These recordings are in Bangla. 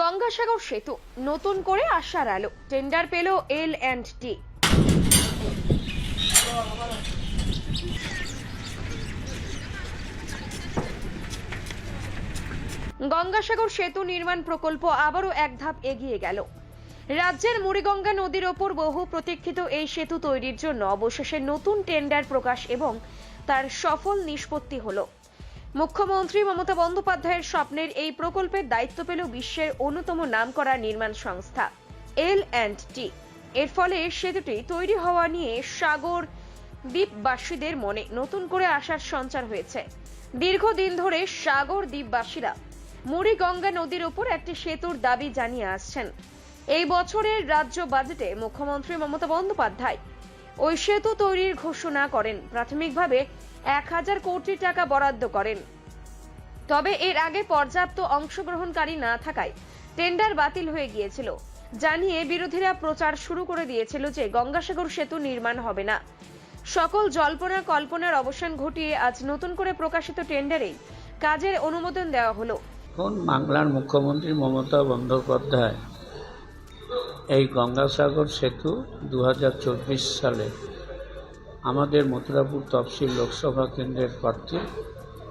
গঙ্গাসাগর সেতু নতুন করে আশার আলো। টেন্ডার পেল এল অ্যান্ড টি। গঙ্গাসাগর সেতু নির্মাণ প্রকল্প আবারও এক ধাপ এগিয়ে গেল। রাজ্যের মুড়িগঙ্গা নদীর ওপর বহু প্রতীক্ষিত এই সেতু তৈরির জন্য অবশেষে নতুন টেন্ডার প্রকাশ এবং তার সফল নিষ্পত্তি হলো। মুখ্যমন্ত্রী মমতা বন্দ্যোপাধ্যায়ের স্বপ্নের এই প্রকল্পের দায়িত্ব পেল বিশ্বের অন্যতম নামকরা নির্মাণ সংস্থা, এল অ্যান্ড টি। এর ফলে সেতুটি তৈরি হওয়া নিয়ে সাগর দ্বীপবাসীদের মনে নতুন করে আশার সঞ্চার হয়েছে। দীর্ঘদিন ধরে সাগর দ্বীপবাসীরা মুড়িগঙ্গা নদীর উপর একটি সেতুর দাবি জানিয়ে আসছেন। এই বছরের রাজ্য বাজেটে মুখ্যমন্ত্রী মমতা বন্দ্যোপাধ্যায় ওই সেতু তৈরির ঘোষণা করেন। প্রাথমিকভাবে এক হাজার কোটি টাকা বরাদ্দ করেন। তবে এর আগে পর্যাপ্ত অংশগ্রহণকারী না থাকায় টেন্ডার বাতিল হয়ে গিয়েছিল। জানিয়ে বিরোধীরা প্রচার শুরু করে দিয়েছিল যে গঙ্গাসাগর সেতু নির্মাণ হবে না। সকল জল্পনা কল্পনার অবসান ঘটিয়ে আজ নতুন করে প্রকাশিত টেন্ডারেই কাজের অনুমোদন দেওয়া হলো। এখন বাংলার মুখ্যমন্ত্রী মমতা বন্দ্যোপাধ্যায় এই গঙ্গাসাগর সেতু দু হাজার চব্বিশ সালে আমাদের মথুরাপুর তফসিল লোকসভা কেন্দ্রের প্রার্থী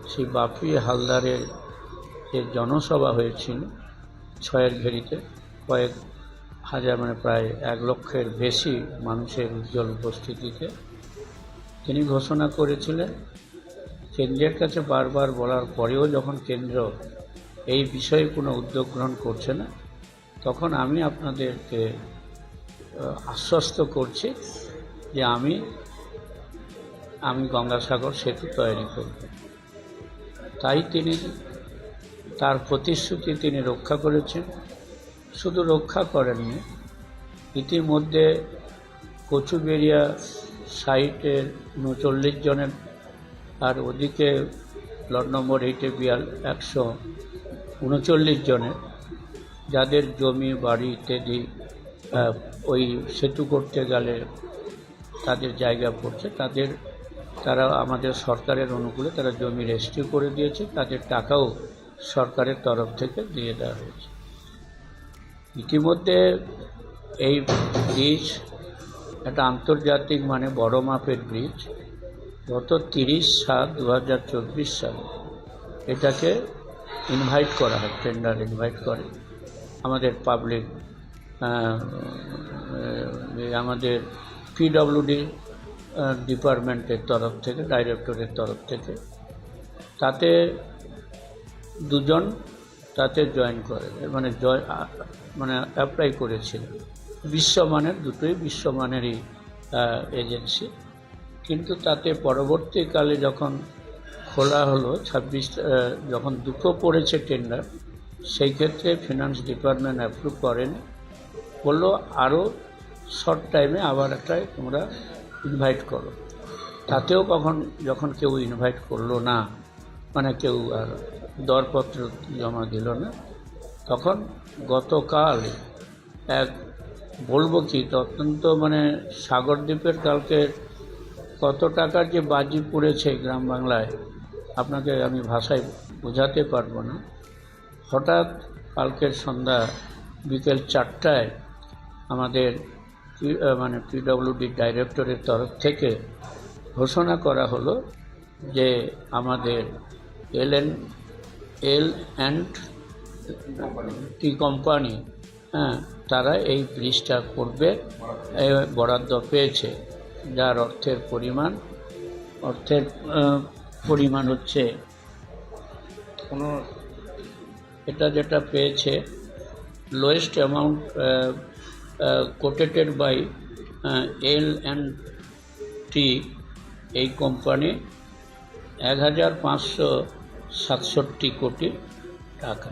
শ্রী বাপি হালদারের যে জনসভা হয়েছিল ছয়ের ঘেরিতে কয়েক হাজার মানে প্রায় এক লক্ষের বেশি মানুষের উজ্জ্বল উপস্থিতিতে তিনি ঘোষণা করেছিলেন। কেন্দ্রের কাছে বারবার বলার পরেও যখন কেন্দ্র এই বিষয়ে কোনো উদ্যোগ গ্রহণ করছে না, তখন আমি আপনাদেরকে আশ্বস্ত করছি যে আমি আমি গঙ্গাসাগর সেতু তৈরি করব। তাই তিনি তার প্রতিশ্রুতি তিনি রক্ষা করেছেন। শুধু রক্ষা করেননি, ইতিমধ্যে কচুবেরিয়া সাইটের উনচল্লিশ জনের আর ওদিকে প্লট নম্বর এইটে বিয়াল একশো উনচল্লিশ জনের, যাদের জমি, বাড়ি ইত্যাদি ওই সেতু করতে গেলে তাদের জায়গা পড়ছে। তাদের তারা আমাদের সরকারের অনুকূলে তারা জমি রেজিস্ট্রি করে দিয়েছে, তাদের টাকাও সরকারের তরফ থেকে দিয়ে দেওয়া হয়েছে। ইতিমধ্যে এই ব্রিজ একটা আন্তর্জাতিক মানে বড় মাপের ব্রিজ, গত তিরিশ সাত দু হাজার চব্বিশ সালে এটাকে ইনভাইট করা হয় টেন্ডার ইনভাইট করে। আমাদের পাবলিক আমাদের পিডব্লিউডি ডিপার্টমেন্টের তরফ থেকে, ডাইরেক্টরের তরফ থেকে। তাতে দুজন তাতে জয়েন করে মানে জয় মানে অ্যাপ্লাই করেছিল বিশ্বমানের, দুটোই বিশ্বমানেরই এজেন্সি কিন্তু তাতে পরবর্তীকালে যখন খোলা হলো, ছাব্বিশ যখন দুটো পড়েছে টেন্ডার সেই ক্ষেত্রে ফিনান্স ডিপার্টমেন্ট অ্যাপ্রুভ করেনি। বলল আরও শর্ট টাইমে আবার একটা তোমরা ইনভাইট করো। তাতেও কখন যখন কেউ ইনভাইট করল না মানে কেউ আর দরপত্র জমা দিল না, তখন গতকাল এক বলব কি অত্যন্ত মানে সাগরদ্বীপের কালকে কত টাকার যে বাজি পড়েছে গ্রাম বাংলায়, আপনাকে আমি ভাষায় বোঝাতে পারব না। হঠাৎ কালকের সন্ধ্যা বিকেল চারটায় আমাদের মানে পিডব্লিউডি ডাইরেক্টরের তরফ থেকে ঘোষণা করা হলো যে আমাদের L N L and T company হ্যাঁ তারা এই ব্রিজটা করবে বরাদ্দ পেয়েছে যার অর্থের পরিমাণ অর্থের পরিমাণ হচ্ছে কোনো এটা যেটা পেয়েছে lowest amount quoted by L and T এই কোম্পানি এক হাজার পাঁচশো সাতষট্টি কোটি টাকা।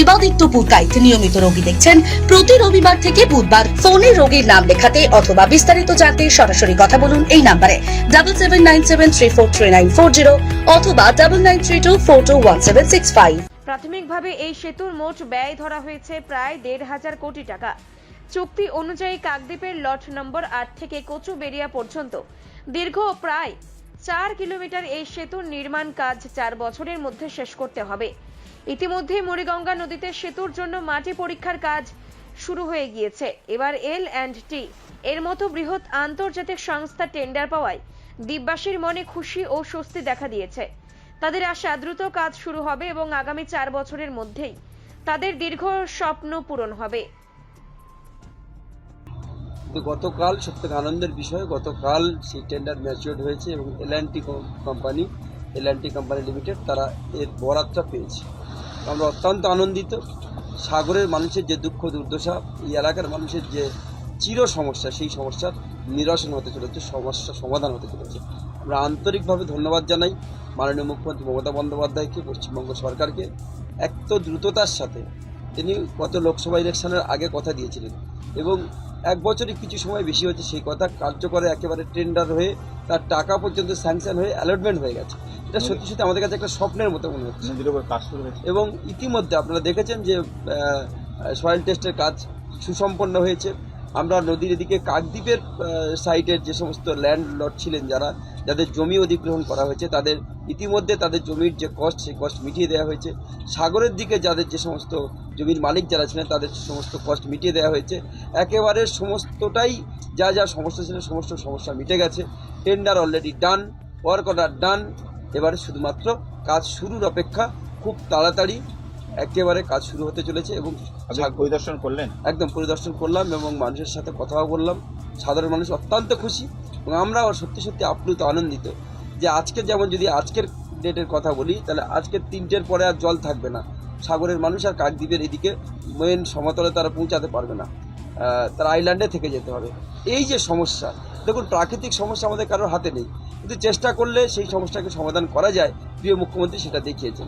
শিবাদিত্য পুরকাইত নিয়মিত রোগী দেখছেন। প্রতি রবিবার থেকে বুধবার ফোনে রোগীর নাম লেখাতে অথবা বিস্তারিত জানতে সরাসরি কথা বলুন এই নাম্বারে। Double seven nine seven three four three nine four zero অথবা double nine three two four two one seven six five প্রাথমিকভাবে এই সেতুর মোট ব্যয় ধরা হয়েছে প্রায় দেড় হাজার কোটি টাকা। চুক্তি অনুযায়ী কাকদ্বীপের লট নম্বর আট থেকে কচু কচুবেড়িয়া পর্যন্ত। দীর্ঘ প্রায় চার কিলোমিটার এই সেতুর নির্মাণ কাজ চার বছরের মধ্যে শেষ করতে হবে। ইতিমধ্যে মুড়িগঙ্গা নদীতে সেতুর জন্য মাটি পরীক্ষার কাজ শুরু হয়ে গিয়েছে। এবার এল অ্যান্ড টি, এর মতো বৃহৎ আন্তর্জাতিক সংস্থা টেন্ডার পাওয়ায় দ্বীপবাসীর মনে খুশি ও স্বস্তি দেখা দিয়েছে। তাদের আশা দ্রুত কাজ শুরু হবে এবং আগামী চার বছরের মধ্যেই তাদের দীর্ঘ স্বপ্ন পূরণ হবে। গতকাল সবথেকে আনন্দের বিষয়, গতকাল সেই টেন্ডার ম্যাচিওর হয়েছে এবং L company L company limited তারা এর বরাতটা পেয়েছে। আমরা অত্যন্ত আনন্দিত। সাগরের মানুষের যে দুঃখ দুর্দশা, এই এলাকার মানুষের যে চির সমস্যা, সেই সমস্যার নিরসন হতে চলেছে, সমস্যা সমাধান হতে চলেছে। আমরা আন্তরিকভাবে ধন্যবাদ জানাই মাননীয় মুখ্যমন্ত্রী মমতা বন্দ্যোপাধ্যায়কে, পশ্চিমবঙ্গ সরকারকে। এত দ্রুততার সাথে তিনি গত লোকসভা ইলেকশনের আগে কথা দিয়েছিলেন এবং এক বছরে কিছু সময় বেশি হচ্ছে সেই কথা। কার্যকরে একেবারে টেন্ডার হয়ে তার টাকা পর্যন্ত স্যাংশন হয়ে অ্যালটমেন্ট হয়ে গেছে। এটা সত্যি সত্যি আমাদের কাছে একটা স্বপ্নের মতো মনে হচ্ছে। এবং ইতিমধ্যে আপনারা দেখেছেন যে সয়েল টেস্টের কাজ সুসম্পন্ন হয়েছে। আমরা নদীর এদিকে কাকদ্বীপের সাইটের যে সমস্ত ল্যান্ড লট ছিলেন যারা, যাদের জমি অধিগ্রহণ করা হয়েছে, তাদের ইতিমধ্যে তাদের জমির যে কস্ট সেই কস্ট মিটিয়ে দেওয়া হয়েছে। সাগরের দিকে যাদের যে সমস্ত জমির মালিক যারা ছিলেন, তাদের সমস্ত কস্ট মিটিয়ে দেওয়া হয়েছে। একেবারে সমস্তটাই যা যা সমস্যা ছিল, সমস্ত সমস্যা মিটে গেছে। Tender already done work order done এবারে শুধুমাত্র কাজ শুরুর অপেক্ষা, খুব তাড়াতাড়ি একেবারে কাজ শুরু হতে চলেছে এবং পরিদর্শন করলেন? একদম পরিদর্শন করলাম এবং মানুষের সাথে কথাও বললাম। সাধারণ মানুষ অত্যন্ত খুশি এবং আমরাও সত্যি সত্যি আপ্লুত আনন্দিত যে আজকে যেমন যদি আজকের ডেটের কথা বলি তাহলে আজকের তিনটের পরে আর জল থাকবে না। সাগরের মানুষ আর কাকদ্বীপের এদিকে মেন সমতলে তারা পৌঁছাতে পারবে না। তারা আইল্যান্ডে থেকে যেতে হবে। এই যে সমস্যা দেখুন প্রাকৃতিক সমস্যা আমাদের কারোর হাতে নেই। কিন্তু চেষ্টা করলে সেই সমস্যাকে সমাধান করা যায় প্রিয় মুখ্যমন্ত্রী সেটা দেখিয়েছেন।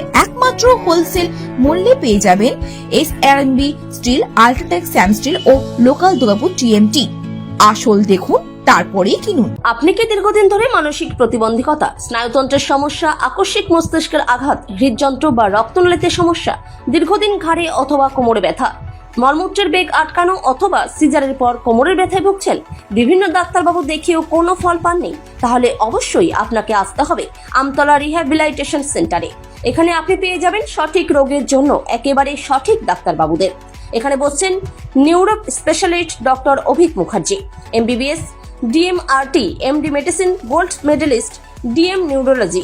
একমাত্র হোলসেল মূল্যে পেয়ে যাবেন S B steel UltraTech Sam steel ও লোকাল দুর্গাপুর টিএমটি আসল দেখুন, তারপরেই কিনুন। আপনি কি দীর্ঘদিন ধরে মানসিক প্রতিবন্ধকতা, স্নায়ুতন্ত্রের সমস্যা, আকস্মিক মস্তিষ্কের আঘাত, হৃদযন্ত্র বা রক্তনালীতে সমস্যা, দীর্ঘদিন ঘাড়ে অথবা কোমরে ব্যথা? মলমূত্রের বেগ আটকানো অথবা সিজারের পর কোমরের ব্যথায় ভুগছেন? বিভিন্ন ডাক্তারবাবু দেখিয়েও কোনো ফল পাননি? তাহলে অবশ্যই আপনাকে আসতে হবে আমতলা রিহ্যাবিলাইটেশন সেন্টারে। এখানে আপনি পেয়ে যাবেন সঠিক রোগের জন্য একেবারে সঠিক ডাক্তারবাবুদের। এখানে বসছেন neuro specialist doctor Avik Mukherjee, MBBS, DMRT, MD medicine, gold medalist, DM neurology.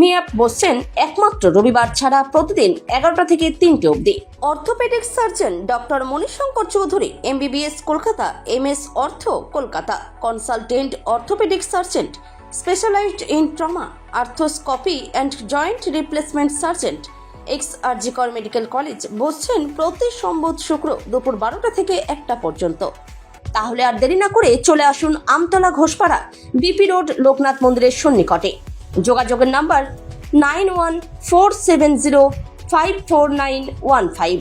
মিয়াপ বসছেন একমাত্র রবিবার ছাড়া প্রতিদিন এগারোটা থেকে তিনটে অবধি। Orthopaedics surgeon doctor Manishankar Chowdhury, MBBS Kolkata M S ortho Kolkata, consultant orthopaedics surgeon specialized in trauma, arthroscopy and joint replacement sergeant, x RG Kar medical college বসছেন প্রতি সম্বোধ শুক্র দুপুর বারোটা থেকে একটা পর্যন্ত। তাহলে আর দেরি না করে চলে আসুন আমতলা ঘোষপাড়া, বিপি রোড, লোকনাথ মন্দিরের সন্নিকটে। যোগাযোগের number nine one four seven zero five four nine one five.